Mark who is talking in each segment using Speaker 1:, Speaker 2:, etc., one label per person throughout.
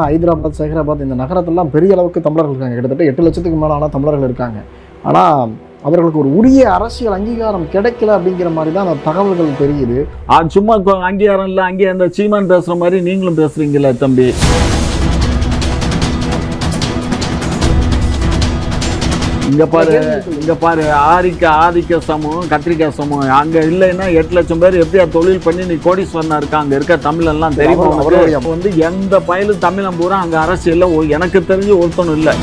Speaker 1: ஹைதராபாத் சைகராபாத் இந்த நகரத்தெல்லாம் பெரிய அளவுக்கு தமிழர்கள் இருக்காங்க. கிட்டத்தட்ட எட்டு லட்சத்துக்கு மேலான தமிழர்கள் இருக்காங்க. ஆனால் அவர்களுக்கு ஒரு உரிய அரசியல் அங்கீகாரம் கிடைக்கல அப்படிங்கிற மாதிரி தான் அந்த தகவல்கள் தெரியுது.
Speaker 2: சும்மா அங்கீகாரம் இல்லை அங்கே அந்த சீமான் பேசுற மாதிரி நீங்களும் பேசுறீங்களே தம்பி. இங்க பாரு இங்க பாரு ஆரிக்க ஆதிக்க சமூகம் கத்திரிக்காய் சமூகம். அங்க இல்லைன்னா எட்டு லட்சம் பேர் எப்படியா தொழில் பண்ணி நீ கோடீஸ்வரனா இருக்கா? அங்க இருக்க தமிழ் எல்லாம் தெரியுமா வந்து எந்த பயலும் தமிழன் பூரா அங்க அரசியல்ல எனக்கு தெரிஞ்சு ஒருத்தனும் இல்லை.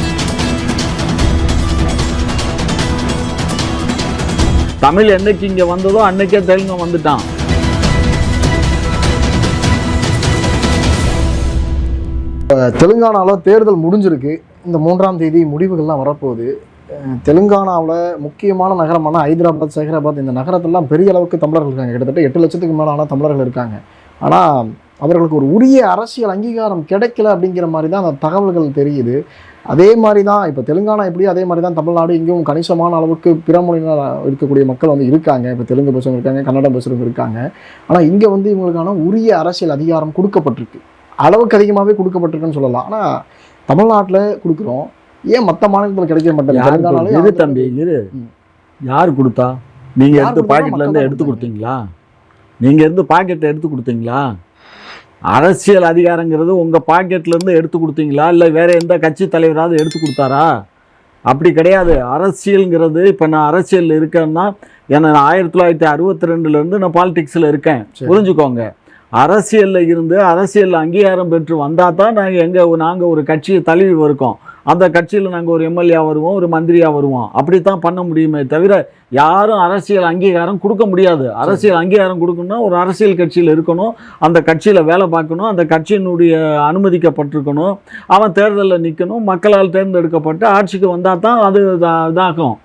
Speaker 2: தமிழ் என்னைக்கு இங்க வந்ததோ அன்னைக்கே தெலுங்கு வந்துட்டான்.
Speaker 1: தெலுங்கானாவில் தேர்தல் முடிஞ்சிருக்கு. இந்த மூன்றாம் தேதி முடிவுகள்லாம் வரப்போகுது. தெலுங்கானாவில் முக்கியமான நகரமான ஹைதராபாத் சைகராபாத். இந்த நகரத்தெல்லாம் பெரிய அளவுக்கு தமிழர்கள் இருக்காங்க. கிட்டத்தட்ட எட்டு லட்சத்துக்கு மேலான தமிழர்கள் இருக்காங்க. ஆனால் அவர்களுக்கு ஒரு உரிய அரசியல் அங்கீகாரம் கிடைக்கல அப்படிங்கிற மாதிரி தான் அந்த தகவல்கள் தெரியுது. அதே மாதிரி தான் இப்போ தெலுங்கானா எப்படியோ அதே மாதிரி தான் தமிழ்நாடு இங்கேயும் கணிசமான அளவுக்கு பிற மொழியினர் இருக்கக்கூடிய மக்கள் வந்து இருக்காங்க. இப்போ தெலுங்கு பேசுகிறவங்க இருக்காங்க கன்னடம் பேசுகிறவங்க இருக்காங்க. ஆனால் இங்கே வந்து இவங்களுக்கான உரிய அரசியல் அதிகாரம் கொடுக்கப்பட்டிருக்கு. அளவுக்கு அதிகமாகவே கொடுக்கப்பட்டிருக்குன்னு சொல்லலாம். ஆனால் தமிழ்நாட்டில் கொடுக்குறோம். ஏன் மற்ற மாநிலத்தில் கிடைக்க மாட்டேங்குது?
Speaker 2: இரு தம்பி இரு. யார் கொடுத்தா? நீங்க
Speaker 1: யார்
Speaker 2: எடுத்து
Speaker 1: கொடுத்தா?
Speaker 2: பாக்கெட்ல
Speaker 1: மக்கள்
Speaker 2: இருந்து
Speaker 1: தான்
Speaker 2: எடுத்து
Speaker 1: கொடுத்தாங்க.
Speaker 2: கொடுத்தீங்களா? நீங்க இருந்து பாக்கெட்டை எடுத்து கொடுத்தீங்களா? அரசியல் அதிகாரங்கிறது உங்க பாக்கெட்ல இருந்து எடுத்து கொடுத்தீங்களா? இல்ல வேற எந்த கட்சி தலைவராவது எடுத்து கொடுத்தாரா? அப்படி கிடையாது. அரசியல்ங்கிறது இப்போ நான் அரசியலில் இருக்கேன்னா ஏன்னா நான் ஆயிரத்தி தொள்ளாயிரத்தி அறுபத்தி ரெண்டுலேருந்து நான் பாலிடிக்ஸில் இருக்கேன். புரிஞ்சுக்கோங்க. அரசியலில் இருந்து அரசியல் அங்கீகாரம் பெற்று வந்தால் தான் நாங்கள் எங்கள் நாங்கள் ஒரு கட்சியை தழுவி இருக்கோம் அந்த கட்சியில் நாங்கள் ஒரு எம்எல்ஏ வருவோம் ஒரு மந்திரியாக வருவோம். அப்படித்தான் பண்ண முடியுமே தவிர யாரும் அரசியல் அங்கீகாரம் கொடுக்க முடியாது. அரசியல் அங்கீகாரம் கொடுக்கணும்னா ஒரு அரசியல் கட்சியில் இருக்கணும் அந்த கட்சியில் வேலை பார்க்கணும் அந்த கட்சியினுடைய அனுமதிக்கப்பட்டிருக்கணும் அவன் தேர்தலில் நிற்கணும் மக்களால் தேர்ந்தெடுக்கப்பட்டு ஆட்சிக்கு வந்தால் தான் அது இதாகும்.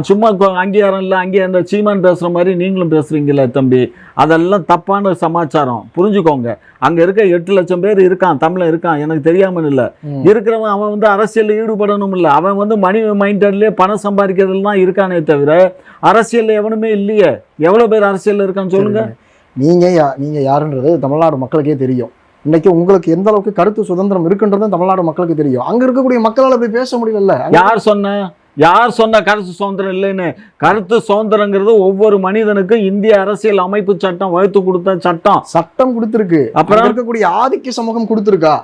Speaker 2: சும்மா அங்கீகாரம் இல்லை அங்கே அந்த சீமான் பேசுகிற மாதிரி நீங்களும் பேசுகிறீங்களே தம்பி. அதெல்லாம் தப்பான சமாச்சாரம். புரிஞ்சுக்கோங்க. அங்கே இருக்க எட்டு லட்சம் பேர் இருக்கான் தமிழன் இருக்கான் எனக்கு தெரியாமல் இல்லை. இருக்கிறவன் அவன் வந்து அரசியலில் ஈடுபடணும் இல்லை. அவன் வந்து மணி மைண்டட்லேயே பணம் சம்பாதிக்கிறதுல தான் இருக்கானே தவிர அரசியலில் எவனுமே இல்லையே. எவ்வளோ பேர் அரசியலில் இருக்கான்னு சொல்லுங்க.
Speaker 1: நீங்க யா- நீங்க யாருன்றது தமிழ்நாடு மக்களுக்கே தெரியும். இன்னைக்கு உங்களுக்கு எந்த அளவுக்கு கருத்து சுதந்திரம் இருக்குன்றதும் தமிழ்நாடு மக்களுக்கு தெரியும். அங்க இருக்கக்கூடிய மக்களால் அப்படி பேச முடியல
Speaker 2: யார் சொன்ன? யார் சொன்ன கருத்து சுதந்திரம் இல்லைன்னு? கருத்து சுதந்திரங்கிறது ஒவ்வொரு மனிதனுக்கும் இந்திய அரசியல் அமைப்பு சட்டம் வகுத்து கொடுத்த சட்டம்.
Speaker 1: சட்டம் கொடுத்திருக்கு.
Speaker 2: அப்புறம்?
Speaker 1: இருக்கக்கூடிய ஆதிக்க சமூகம் கொடுத்திருக்கா?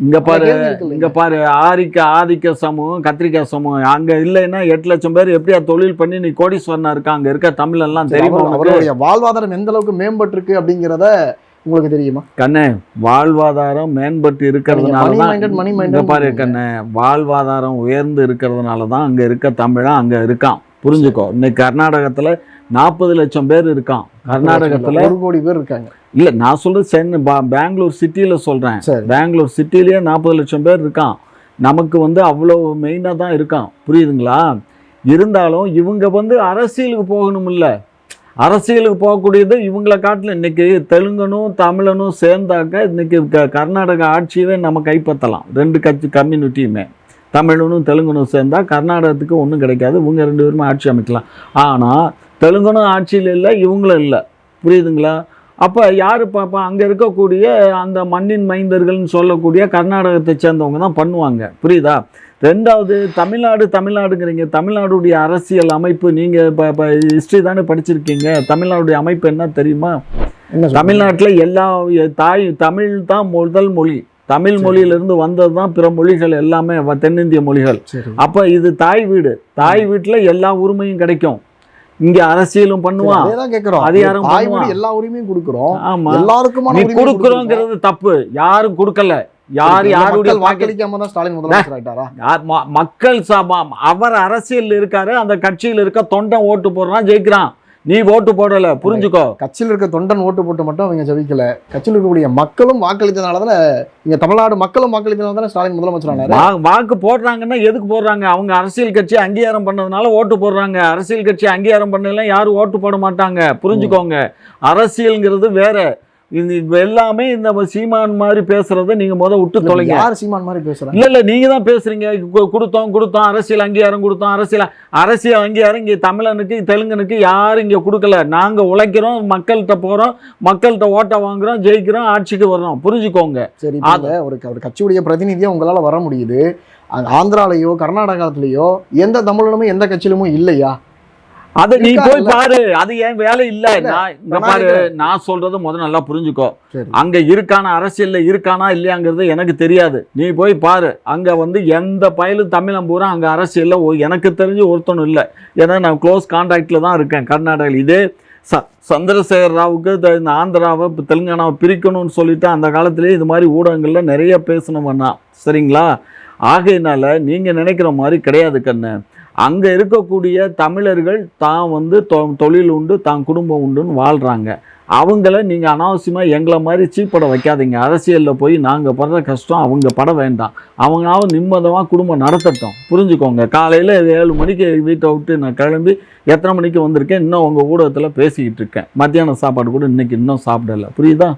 Speaker 2: இங்க பாரு. இங்க பாரு ஆரிக்க ஆதிக்க சமூகம் கத்திரிக்காய் சமூகம். அங்க இல்லைன்னா எட்டு லட்சம் பேர் எப்படியா தொழில் பண்ணி நீ கோடீஸ்வரனா இருக்கா அங்க இருக்க தமிழ் எல்லாம் தெரியுமா
Speaker 1: அவருடைய வாழ்வாதாரம் எந்த அளவுக்கு மேம்பட்டிருக்கு அப்படிங்கிறத உங்களுக்கு தெரியுமா?
Speaker 2: கண்ணே வாழ்வாதாரம் மேம்பட்டு இருக்கிறதுனால தான் பாரு கண்ணே வாழ்வாதாரம் உயர்ந்து இருக்கிறதுனால தான் அங்க இருக்க தமிழன் அங்க இருக்கான். புரிஞ்சுக்கோ. இன்னைக்கு கர்நாடகத்துல நாற்பது லட்சம் பேர் இருக்கான். கர்நாடகத்துல
Speaker 1: ஒரு கோடி பேர் இருக்காங்க.
Speaker 2: இல்ல நான் சொல்றது சென்னை பெங்களூர் சிட்டியில சொல்றேன்.
Speaker 1: சரி.
Speaker 2: பெங்களூர் சிட்டிலேயே நாற்பது லட்சம் பேர் இருக்கான். நமக்கு வந்து அவ்வளோ மெயினாக தான் இருக்கான். புரியுதுங்களா? இருந்தாலும் இவங்க வந்து அரசியலுக்கு போகணும் இல்லை அரசியலுக்கு போகக்கூடியது இவங்களை காட்டில் இன்னைக்கு தெலுங்கனும் தமிழனும் சேர்ந்தாக்க இன்றைக்கி க- கர்நாடக ஆட்சியவே நம்ம கைப்பற்றலாம். ரெண்டு கட்சி கம்யூனிட்டியுமே. தமிழனும் தெலுங்கனும் சேர்ந்தால் கர்நாடகத்துக்கு ஒன்றும் கிடைக்காது. இவங்க ரெண்டு பேருமே ஆட்சி அமைக்கலாம். ஆனால் தெலுங்கனும் ஆட்சியில் இல்லை இவங்களும் இல்லை. புரியுதுங்களா? அப்போ யார் பார்ப்பா அங்கே இருக்கக்கூடிய அந்த மண்ணின் மைந்தர்கள்னு சொல்லக்கூடிய கர்நாடகத்தை சேர்ந்தவங்க தான் பண்ணுவாங்க. புரியுதா? ரெண்டாவது தமிழ்நாடு தமிழ்நாடுங்கிறீங்க. தமிழ்நாடுடைய அரசியல் அமைப்பு நீங்கள் இப்போ இப்போ ஹிஸ்ட்ரி தானே படிச்சிருக்கீங்க. தமிழ்நாடுடைய அமைப்பு என்ன தெரியுமா? தமிழ்நாட்டில் எல்லா தாய் தமிழ் தான் முதல் மொழி. தமிழ் மொழியிலிருந்து வந்தது தான் பிற மொழிகள் எல்லாமே தென்னிந்திய மொழிகள். அப்போ இது தாய் வீடு. தாய் வீட்டில் எல்லா உரிமையும் கிடைக்கும். இங்கே அரசியலும் பண்ணுவான்
Speaker 1: கேக்குறோம்.
Speaker 2: அதிகாரம்
Speaker 1: எல்லா உரிமையும் கொடுக்குறோம்.
Speaker 2: ஆமா.
Speaker 1: எல்லாருக்குமான
Speaker 2: நீ. கொடுக்குறோங்கிறது தப்பு. யாரும் கொடுக்கல. யார் யாருடைய
Speaker 1: வாக்களிக்காம தான் ஸ்டாலின் முதலமைச்சர் ஆயிட்டாரா?
Speaker 2: மக்கள் சபா அவர் அரசியல் இருக்காரு அந்த கட்சியில் இருக்க தொண்டன் ஓட்டு போடுறான் ஜெயிக்கிறான். நீ ஓட்டு போடல புரிஞ்சுக்கோ.
Speaker 1: கட்சியில் இருக்க தொண்டன் ஓட்டு போட்டு மட்டும் அவங்க ஜெயிக்கல. கட்சியில் இருக்கக்கூடிய மக்களும் வாக்களித்தனால தானே இங்க தமிழ்நாடு மக்களும் வாக்களித்தனால தானே ஸ்டாலின் முதலமைச்சர் ஆனாரு?
Speaker 2: வாக்கு போடுறாங்கன்னா எதுக்கு போடுறாங்க? அவங்க அரசியல் கட்சி அங்கீகாரம் பண்ணதுனால ஓட்டு போடுறாங்க. அரசியல் கட்சி அங்கீகாரம் பண்ணலாம் யாரும் ஓட்டு போட மாட்டாங்க. புரிஞ்சுக்கோங்க. அரசியல்ங்கிறது வேற. இது எல்லாமே இந்த சீமான் மாதிரி பேசுறத நீங்க முத விட்டு தொலைங்க.
Speaker 1: யார் சீமான் மாதிரி பேசுறாங்க?
Speaker 2: இல்ல இல்ல நீங்க தான் பேசுறீங்க. கொடுத்தோம் கொடுத்தோம் அரசியல் அங்கீகாரம் கொடுத்தோம் அரசியல் அரசியல் அங்கீகாரம் இங்க தமிழனுக்கு தெலுங்கனுக்கு யாரும் இங்க கொடுக்கல. நாங்க உழைக்கிறோம் மக்கள்கிட்ட போறோம் மக்கள்கிட்ட ஓட்டை வாங்குறோம் ஜெயிக்கிறோம் ஆட்சிக்கு வர்றோம். புரிஞ்சுக்கோங்க.
Speaker 1: சரி இந்த ஒரு ஒரு கட்சியுடைய பிரதிநிதியா உங்களால வர முடியுது. ஆந்திராலயோ கர்நாடகாலயோ எந்த தமிழனுமே எந்த கட்சியிலுமே இல்லையா?
Speaker 2: அத நீ போய்? பாரு. அது ஏன் வேலை இல்ல? நான் பாரு. நான் சொல்றத முத நல்லா புரிஞ்சுக்கோ. அங்க இருக்கானா அரசியல்ல இருக்கானா இல்லையாங்கிறது எனக்கு தெரியாது. நீ போய் பாரு. அங்க வந்து எந்த பயலும் தமிழன் பூரா அங்க அரசியல்ல எனக்கு தெரிஞ்சு ஒருத்தனும் இல்லை. ஏன்னா நான் க்ளோஸ் கான்டாக்ட்ல தான் இருக்கேன். கர்நாடகாவில் இதே ச சந்திரசேகர் ராவுக்கு இந்த ஆந்திராவை இப்ப தெலுங்கானாவை பிரிக்கணும்னு சொல்லிட்டு அந்த காலத்திலேயே இது மாதிரி ஊடகங்கள்ல நிறைய பேசணும்னா சரிங்களா? ஆகையினால நீங்க நினைக்கிற மாதிரி கிடையாது கண்ணு. அங்கே இருக்கக்கூடிய தமிழர்கள் தான் வந்து தொ- தொழில் உண்டு தான் குடும்பம் உண்டுன்னு வாழ்கிறாங்க அவங்கள நீங்கள் அனாவசியமாக எங்களை மாதிரி சீப்பட வைக்காதீங்க. அரசியலில் போய் நாங்கள் படுற கஷ்டம் அவங்க பட வேண்டாம். அவங்களாவும் நிம்மதமாக குடும்பம் நடத்தட்டும். புரிஞ்சுக்கோங்க. காலையில் ஏழு மணிக்கு வீட்டை விட்டு நான் கிளம்பி எத்தனை மணிக்கு வந்திருக்கேன் இன்னும் உங்கள் ஊடகத்தில் பேசிக்கிட்டு இருக்கேன். மத்தியான சாப்பாடு கூட இன்னைக்கு இன்னும் சாப்பிடல. புரியுதா?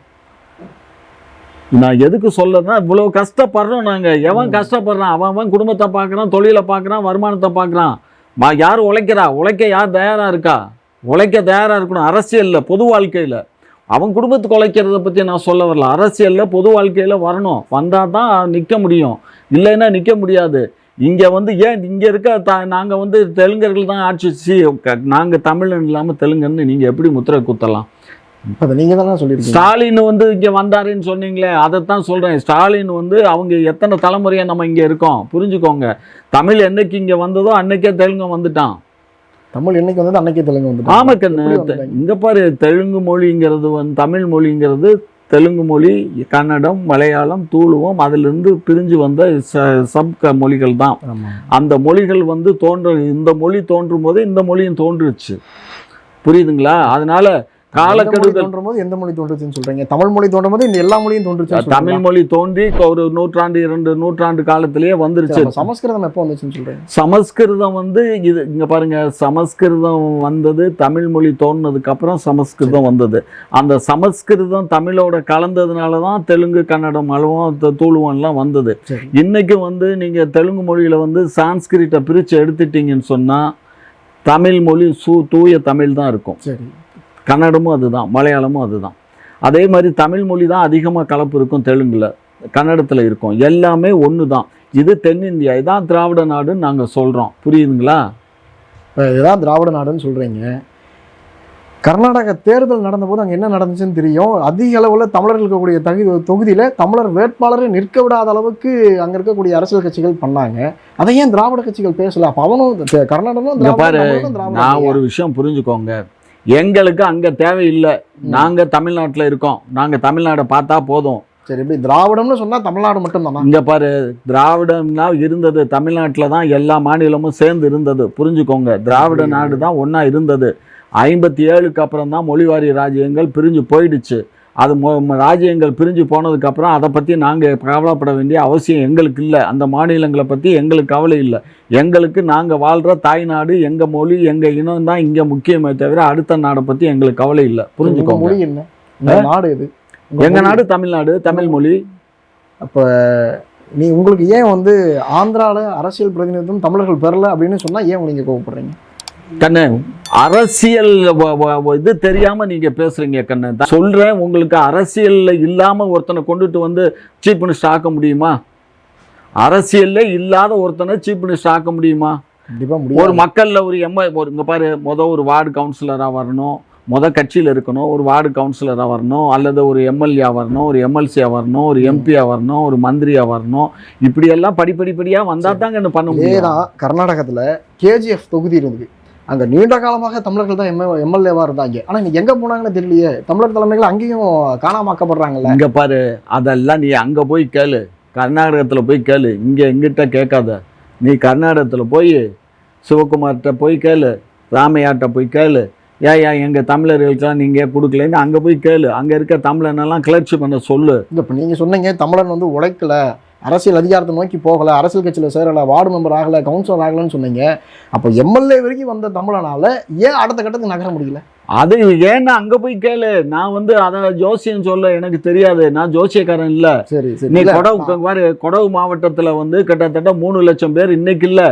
Speaker 2: நான் எதுக்கு சொல்லறேன்னா இவ்வளவு கஷ்டப்படுறோம் நாங்க. எவன் கஷ்டப்படுறான்? அவன் அவன் குடும்பத்தை பார்க்கறான் தொழிலை பார்க்கறான் வருமானத்தை பார்க்கறான். மா யார் உழைக்கிறா? உழைக்க யார் தயாரா இருக்கா? உழைக்க தயாரா இருக்கணும். அரசியல்ல பொது வாழ்க்கையில. அவன் குடும்பத்துக்கு உழைக்கிறத பத்தி நான் சொல்ல வரல. அரசியல்ல பொது வாழ்க்கையில வரணும். வந்தா தான் நிக்க முடியும். இல்லைன்னா நிக்க முடியாது. இங்க வந்து ஏன் இங்க இருக்க த நாங்க வந்து தெலுங்கர்கள் தான் ஆட்சி சி- க- நாங்க தமிழன் இல்லாம தெலுங்குன்னு நீங்க எப்படி முத்திரை குத்தலாம்?
Speaker 1: அதை நீங்க தானே சொல்லியிருக்கீங்க.
Speaker 2: ஸ்டாலின் வந்து இங்க வந்தாருன்னு சொன்னீங்களே அதைத்தான் சொல்றேன். ஸ்டாலின் வந்து அவங்க எத்தனை தலைமுறையா நம்ம இங்க இருக்கோம்? புரிஞ்சுக்கோங்க. தமிழ் என்னைக்கு இங்க வந்ததோ அன்னைக்கே தெலுங்கு வந்துட்டான்.
Speaker 1: தமிழ் என்னைக்கு வந்தது அன்னைக்கே தெலுங்கு வந்து
Speaker 2: ஆமா கண்ணு.
Speaker 1: எப்படி
Speaker 2: தெ-
Speaker 1: வந்தாங்க?
Speaker 2: இங்க பாரு தெலுங்கு மொழிங்கிறது வந்து தமிழ் மொழிங்கிறது தெலுங்கு மொழி கன்னடம் மலையாளம் தூளுவம் அதிலிருந்து பிரிஞ்சு வந்த ச- சப் மொழிகள் தான். அந்த மொழிகள் வந்து தோன்ற இந்த மொழி தோன்றும் போது இந்த மொழியும் தோன்றுச்சு. புரியுதுங்களா? அதனால காலக்கெடுதல்.
Speaker 1: தோன்றும் போது எந்த மொழி தோன்றுச்சுன்னு சொல்றீங்க? தமிழ் மொழி தோன்றும் போது இந்த எல்லா மொழியும் தோன்றுச்சு
Speaker 2: தமிழ் மொழி தோன்றி ஒரு நூற்றாண்டு இரண்டு நூற்றாண்டு காலத்திலேயே வந்துருச்சு.
Speaker 1: சமஸ்கிருதம் எப்போ வந்துச்சுன்னு சொல்றீங்க?
Speaker 2: சமஸ்கிருதம் வந்து இது இங்க பாருங்க சமஸ்கிருதம் வந்தது தமிழ் மொழி தோணுனதுக்கு அப்புறம் சமஸ்கிருதம் வந்தது. அந்த சமஸ்கிருதம் தமிழோட கலந்ததுனால தான் தெலுங்கு கன்னடம் த- தூளுவம்லாம் வந்தது. இன்னைக்கு வந்து நீங்க தெலுங்கு மொழியில வந்து சான்ஸ்கிரிட்டை பிரிச்சு எடுத்துட்டீங்கன்னு சொன்னா தமிழ் மொழி சூ தூய தமிழ் தான் இருக்கும்.
Speaker 1: சரி.
Speaker 2: கன்னடமும் அதுதான் மலையாளமும் அதுதான். அதே மாதிரி தமிழ் மொழி தான் அதிகமாக கலப்பு இருக்கும் தெலுங்குல கன்னடத்தில் இருக்கும். எல்லாமே ஒன்று தான் இது தென்னிந்தியா இதான் திராவிட நாடுன்னு நாங்கள் சொல்கிறோம் புரியுதுங்களா?
Speaker 1: இதுதான் திராவிட நாடுன்னு சொல்றீங்க. கர்நாடக தேர்தல் நடந்தபோது அங்கே என்ன நடந்துச்சுன்னு தெரியும். அதிக அளவில் தமிழர்கள் இருக்கக்கூடிய தகுதி தொகுதியில் தமிழர் வேட்பாளரை நிற்க விடாத அளவுக்கு அங்கே இருக்கக்கூடிய அரசியல் கட்சிகள் பண்ணாங்க. அதை ஏன் திராவிட கட்சிகள் பேசல? அப்போ அவனும் கர்நாடகம்
Speaker 2: நான்? ஒரு விஷயம் புரிஞ்சுக்கோங்க. எங்களுக்கு அங்கே தேவையில்லை. நாங்கள் தமிழ்நாட்டில் இருக்கோம். நாங்கள் தமிழ்நாடை பார்த்தா போதும்.
Speaker 1: சரி இப்படி திராவிடம்னு சொன்னா தமிழ்நாடு மட்டும் தானா
Speaker 2: இங்க பாரு திராவிடம்னா இருந்தது. தமிழ்நாட்டில் தான் எல்லா மாநிலமும் சேர்ந்து இருந்தது. புரிஞ்சுக்கோங்க. திராவிட நாடு தான் ஒன்றா இருந்தது. ஐம்பத்தி ஏழுக்கு அப்புறம் தான் மொழிவாரி ராஜ்யங்கள் பிரிஞ்சு போயிடுச்சு. அது ராஜ்யங்கள் பிரிஞ்சு போனதுக்கப்புறம் அதை பற்றி நாங்கள் கவலைப்பட வேண்டிய அவசியம் எங்களுக்கு இல்லை. அந்த மாநிலங்களை பற்றி எங்களுக்கு கவலை இல்லை. எங்களுக்கு நாங்கள் வாழ்கிற தாய்நாடு எங்கள் மொழி எங்கள் இனம் தான் இங்கே முக்கியமே தவிர அடுத்த நாடை பற்றி எங்களுக்கு கவலை இல்லை. புரிஞ்சுக்கோங்க.
Speaker 1: மொழி என்ன? நாடு எது?
Speaker 2: எங்கள் நாடு தமிழ்நாடு தமிழ் மொழி.
Speaker 1: அப்ப நீ உங்களுக்கு ஏன் வந்து ஆந்திரால அரசியல் பிரதிநிதித்துவம் தமிழர்கள் பெறல அப்படின்னு சொன்னா ஏன் நீங்க கோவப்படுறீங்க?
Speaker 2: கண்ணு அரசியல் இது தெரியாம நீங்க பேசுறீங்க கண்ணு. தான் சொல்றேன் உங்களுக்கு அரசியல்ல இல்லாம ஒருத்தனை கொண்டுட்டு வந்து சீஃப் மினிஸ்டர் ஆக்க முடியுமா? அரசியல்ல இல்லாத ஒருத்தனை சீஃப் மினிஸ்டர் ஆக்க முடியுமா? ஒரு மக்கள்ல ஒரு எம்எ ஒரு இங்க பாரு முத ஒரு வார்டு கவுன்சிலரா வரணும். முத கட்சியில் இருக்கணும் ஒரு வார்டு கவுன்சிலராக வரணும். அல்லது ஒரு எம்எல்ஏ வரணும் ஒரு எம்எல்சியா வரணும் ஒரு எம்பியா வரணும் ஒரு மந்திரியா வரணும். இப்படியெல்லாம் படிப்படிப்படியா வந்தா தாங்க என்ன பண்ண முடியும்?
Speaker 1: கர்நாடகத்துல கேஜிஎஃப் தொகுதி இருந்தது. அங்க நீண்ட காலமாக தமிழர்கள் தான் எம்எ எம்எல்ஏவா இருந்தாங்க. ஆனா இன்னைக்கு எங்க போனாங்கன்னு தெரியலையே. தமிழர் தலைமைகள் அங்கேயும் காணாமாக்கப்படுறாங்கல்ல.
Speaker 2: இங்க பாரு அதெல்லாம் நீ அங்க போய் கேளு. கர்நாடகத்துல போய் கேளு. இங்க எங்கிட்ட கேட்காத. நீ கர்நாடகத்துல போய் சிவகுமார்கிட்ட போய் கேளு. ராமையாட்ட போய் கேளு. ஏன் ஏன் எங்க தமிழர்களுக்கெல்லாம் நீங்க ஏன் கொடுக்கலன்னு அங்க போய் கேளு. அங்க இருக்க தமிழனெல்லாம் கிளர்ச்சி பண்ண சொல்லு.
Speaker 1: இப்ப நீங்க சொன்னீங்க தமிழன் வந்து உழைக்கல. அரசியல் அதிகாரத்தை நோக்கி போகலை அரசியல் கட்சியில் சேரலை வார்டு மெம்பர் ஆகலை கவுன்சிலர் ஆகலைன்னு சொன்னீங்க. அப்போ எம்எல்ஏ வரைக்கும் வந்த தமிழனால ஏன் அடுத்த கட்டத்துக்கு நகர முடியல?
Speaker 2: அது ஏன்னா அங்க போய் கேளு. நான் வந்து அதை ஜோசியம் சொல்ல எனக்கு தெரியாது. நான் ஜோசியக்காரன் இல்ல.
Speaker 1: சரி சரி.
Speaker 2: நீ கொடவு பாரு கொடவு மாவட்டத்துல வந்து கிட்டத்தட்ட மூணு லட்சம் பேர் இன்னைக்கு இல்ல.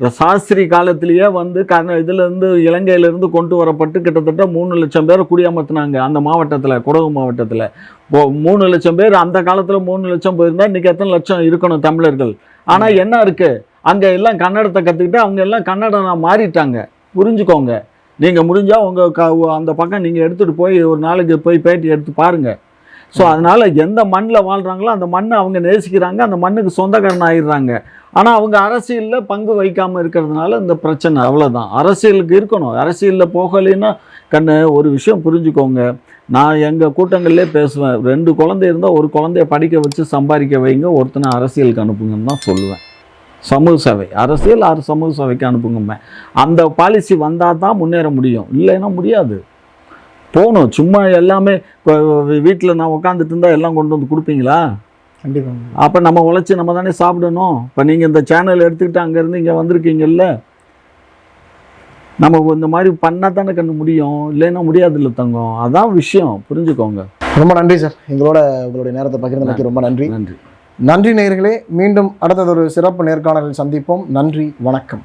Speaker 2: சாஸ்திரி காலத்திலேயே வந்து கர்ண இதுல இருந்து இலங்கையில இருந்து கொண்டு வரப்பட்டு கிட்டத்தட்ட மூணு லட்சம் பேரை குடியமர்த்தினாங்க அந்த மாவட்டத்துல கொடகு மாவட்டத்துல. இப்போ மூணு லட்சம் பேர் அந்த காலத்துல மூணு லட்சம் போயிருந்தா இன்னைக்கு எத்தனை லட்சம் இருக்கணும் தமிழர்கள்? ஆனா என்ன இருக்கு? அங்க எல்லாம் கன்னடத்தை கத்துக்கிட்டு அவங்க எல்லாம் கன்னடம் மாறிட்டாங்க. புரிஞ்சுக்கோங்க. நீங்க முடிஞ்சா உங்க க அந்த பக்கம் நீங்க எடுத்துட்டு போய் ஒரு நாளைக்கு போய் பேட்டி எடுத்து பாருங்க. ஸோ அதனால் எந்த மண்ணில் வாழ்கிறாங்களோ அந்த மண்ணை அவங்க நேசிக்கிறாங்க அந்த மண்ணுக்கு சொந்தக்காரன் ஆயிடுறாங்க. ஆனால் அவங்க அரசியலில் பங்கு வைக்காமல் இருக்கிறதுனால இந்த பிரச்சனை அவ்வளோதான் அரசியலுக்கு இருக்கணும். அரசியலில் போகலைன்னா கண்ணு ஒரு விஷயம் புரிஞ்சுக்கோங்க. நான் எங்கள் கூட்டங்கள்லேயே பேசுவேன். ரெண்டு குழந்தை இருந்தால் ஒரு குழந்தைய படிக்க வச்சு சம்பாதிக்க வைங்க. ஒருத்தனை அரசியலுக்கு அனுப்புங்கன்னு தான் சொல்லுவேன். சமூக சேவை. அரசியல் ஆறு சமூக சேவைக்கு அனுப்புங்கம்மே. அந்த பாலிசி வந்தால் தான் முன்னேற முடியும். இல்லைன்னா முடியாது. போகணும். சும்மா எல்லாமே வீட்டில் நான் உட்காந்துட்டு இருந்தால் எல்லாம் கொண்டு வந்து கொடுப்பீங்களா?
Speaker 1: கண்டிப்பா
Speaker 2: அப்போ நம்ம உழைச்சி நம்ம தானே சாப்பிடணும். இப்போ நீங்கள் இந்த சேனல் எடுத்துக்கிட்டு அங்கேருந்து இங்கே வந்திருக்கீங்கல்ல? நம்ம இந்த மாதிரி பண்ணால் தானே கண்டு முடியும். இல்லைன்னா முடியாது இல்லை தங்கம். அதான் விஷயம். புரிஞ்சுக்கோங்க.
Speaker 1: ரொம்ப நன்றி சார். எங்களோட உங்களுடைய நேரத்தை பகிர்ந்தமைக்கு ரொம்ப நன்றி.
Speaker 2: நன்றி.
Speaker 1: நன்றி நேயர்களே. மீண்டும் அடுத்தது ஒரு சிறப்பு நேர்காணலில் சந்திப்போம். நன்றி. வணக்கம்.